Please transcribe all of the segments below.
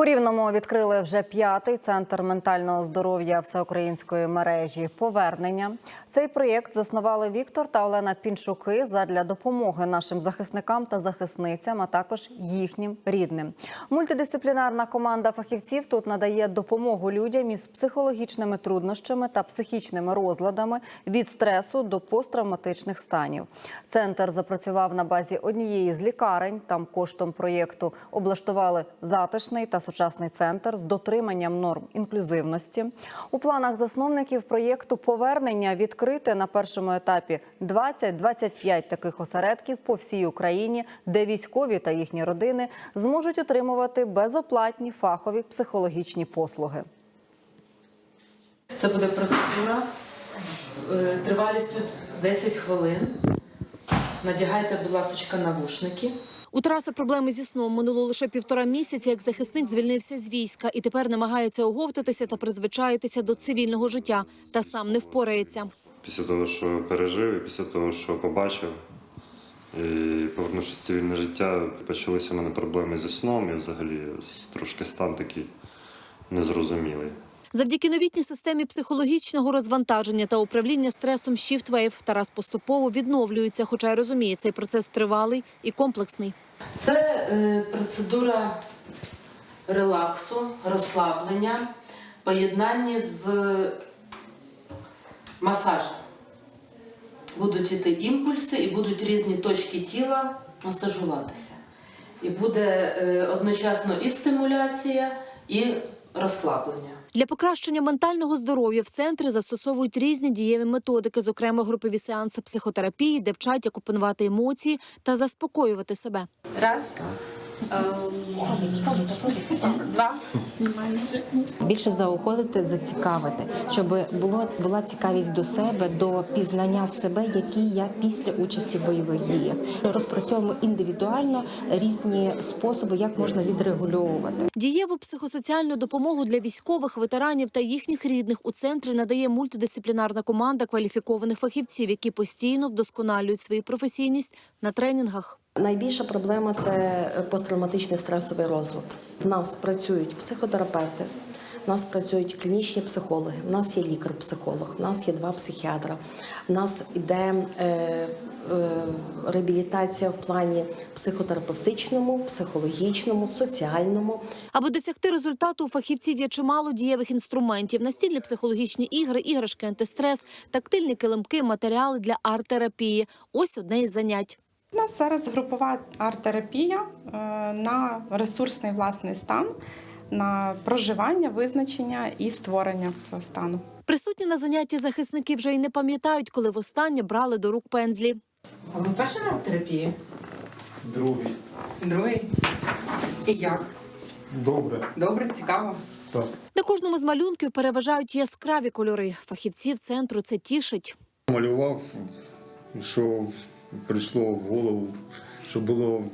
У Рівному відкрили вже п'ятий центр ментального здоров'я всеукраїнської мережі повернення. Цей проєкт заснували Віктор та Олена Пінчуки задля допомоги нашим захисникам та захисницям, а також їхнім рідним. Мультидисциплінарна команда фахівців тут надає допомогу людям із психологічними труднощами та психічними розладами від стресу до посттравматичних станів. Центр запрацював на базі однієї з лікарень. Там коштом проєкту облаштували затишний та сучасний центр з дотриманням норм інклюзивності. У планах засновників проєкту повернення відкрити на першому етапі 20-25 таких осередків по всій Україні, де військові та їхні родини зможуть отримувати безоплатні фахові психологічні послуги. Це буде процедура е, тривалістю 10 хвилин. Надягайте, будь ласка, навушники. У Тараса проблеми зі сном минуло лише півтора місяці, як захисник звільнився з війська і тепер намагається оговтатися та призвичаїтися до цивільного життя, та сам не впорається. Після того, що пережив, і після того, що побачив, і повернувшись в цивільне життя, почалися в мене проблеми зі сном і взагалі трошки стан такий незрозумілий. Завдяки новітній системі психологічного розвантаження та управління стресом ShiftWave Тарас поступово відновлюється, хоча й розуміє, цей процес тривалий і комплексний. Це е, процедура релаксу, розслаблення, поєднання з масажем. Будуть іти імпульси і будуть різні точки тіла масажуватися. І буде е, одночасно і стимуляція, і розслаблення. Для покращення ментального здоров'я в центрі застосовують різні дієві методики, зокрема групові сеанси психотерапії, де вчать як опанувати емоції та заспокоювати себе. Раз. Два. більше заохотити, зацікавити, щоб було була цікавість до себе, до пізнання себе, який я після участі в бойових діях. Розпрацьовуємо індивідуально різні способи, як можна відрегульовувати. Дієву психосоціальну допомогу для військових, ветеранів та їхніх рідних у центрі надає мультидисциплінарна команда кваліфікованих фахівців, які постійно вдосконалюють свою професійність на тренінгах. Найбільша проблема це посттравматичний стресовий розлад. В нас працюють психотерапевти, в нас працюють клінічні психологи, в нас є лікар-психолог, в нас є два психіатра, в нас іде е, е, реабілітація в плані психотерапевтичному, психологічному, соціальному. Аби досягти результату, у фахівців є чимало дієвих інструментів: настільні психологічні ігри, іграшки антистрес, тактильні килимки, матеріали для арт-терапії. Ось одне із занять. У нас зараз групова арт-терапія е, на ресурсний власний стан, на проживання, визначення і створення цього стану. Присутні на занятті захисники вже й не пам'ятають, коли востаннє брали до рук пензлі. А ви вперше на терапії? Другий. Другий? І як? Добре. Добре, цікаво. Так. На кожному з малюнків переважають яскраві кольори. Фахівців центру це тішить. Малював, що прийшло в голову, що було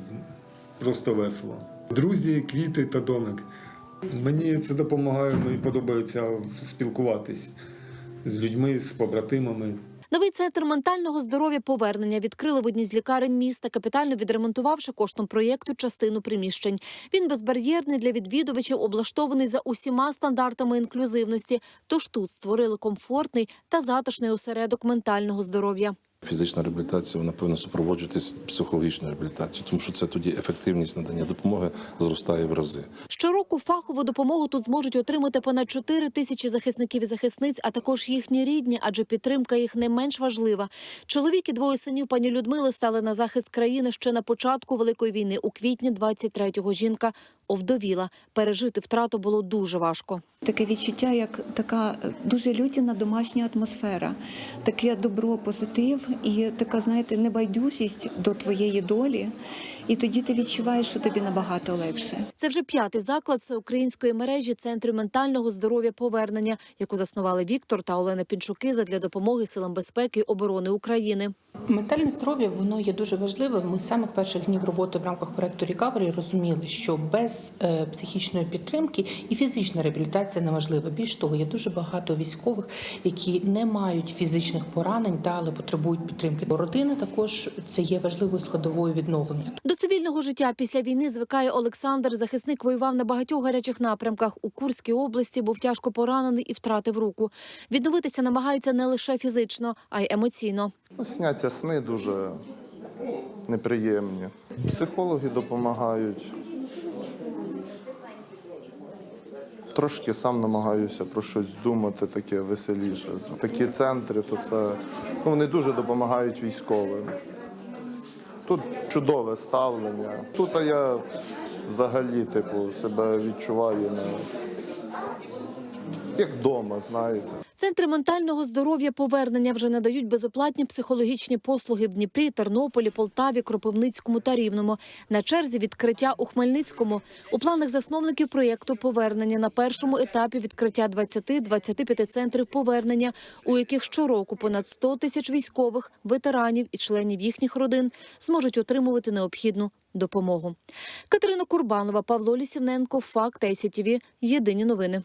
просто весело. Друзі, квіти та домик. Мені це допомагає, мені подобається спілкуватись з людьми, з побратимами. Новий центр ментального здоров'я повернення відкрили в одній з лікарень міста, капітально відремонтувавши коштом проєкту частину приміщень. Він безбар'єрний для відвідувачів, облаштований за усіма стандартами інклюзивності. Тож тут створили комфортний та затишний осередок ментального здоров'я. Фізична реабілітація вона повинна супроводжуватись психологічною реабілітацією, тому що це тоді ефективність надання допомоги зростає в рази. Щороку фахову допомогу тут зможуть отримати понад 4 тисячі захисників і захисниць, а також їхні рідні, адже підтримка їх не менш важлива. Чоловік і двоє синів пані Людмили стали на захист країни ще на початку великої війни. У квітні 23-го жінка овдовіла. Пережити втрату було дуже важко. Таке відчуття, як така дуже людяна домашня атмосфера, таке добро, позитив і така, знаєте, небайдужість до твоєї долі. І тоді ти відчуваєш, що тобі набагато легше. Це вже п'ятий заклад всеукраїнської мережі центрів ментального здоров'я повернення, яку заснували Віктор та Олена Пінчуки задля допомоги силам безпеки і оборони України. Ментальне здоров'я воно є дуже важливим. Ми з самих перших днів роботи в рамках проекту Рікавері розуміли, що без е, психічної підтримки і фізична реабілітація неважлива. Більш того, є дуже багато військових, які не мають фізичних поранень, та але потребують підтримки. Родина також це є важливою складовою відновлення. До До цивільного життя після війни звикає Олександр. Захисник воював на багатьох гарячих напрямках. У Курській області був тяжко поранений і втратив руку. Відновитися намагається не лише фізично, а й емоційно. Ну, Сняться сни дуже неприємні. Психологи допомагають. Трошки сам намагаюся про щось думати, таке веселіше. Такі центри, то це ну, вони дуже допомагають військовим. Тут чудове ставлення. Тут я взагалі типу, себе відчуваю ну, як вдома, знаєте. Центри ментального здоров'я повернення вже надають безоплатні психологічні послуги в Дніпрі, Тернополі, Полтаві, Кропивницькому та Рівному. На черзі відкриття у Хмельницькому. У планах засновників проєкту повернення на першому етапі відкриття 20-25 центрів повернення, у яких щороку понад 100 тисяч військових, ветеранів і членів їхніх родин зможуть отримувати необхідну допомогу. Катерина Курбанова, Павло Лісівненко, Факт ICTV. Єдині новини.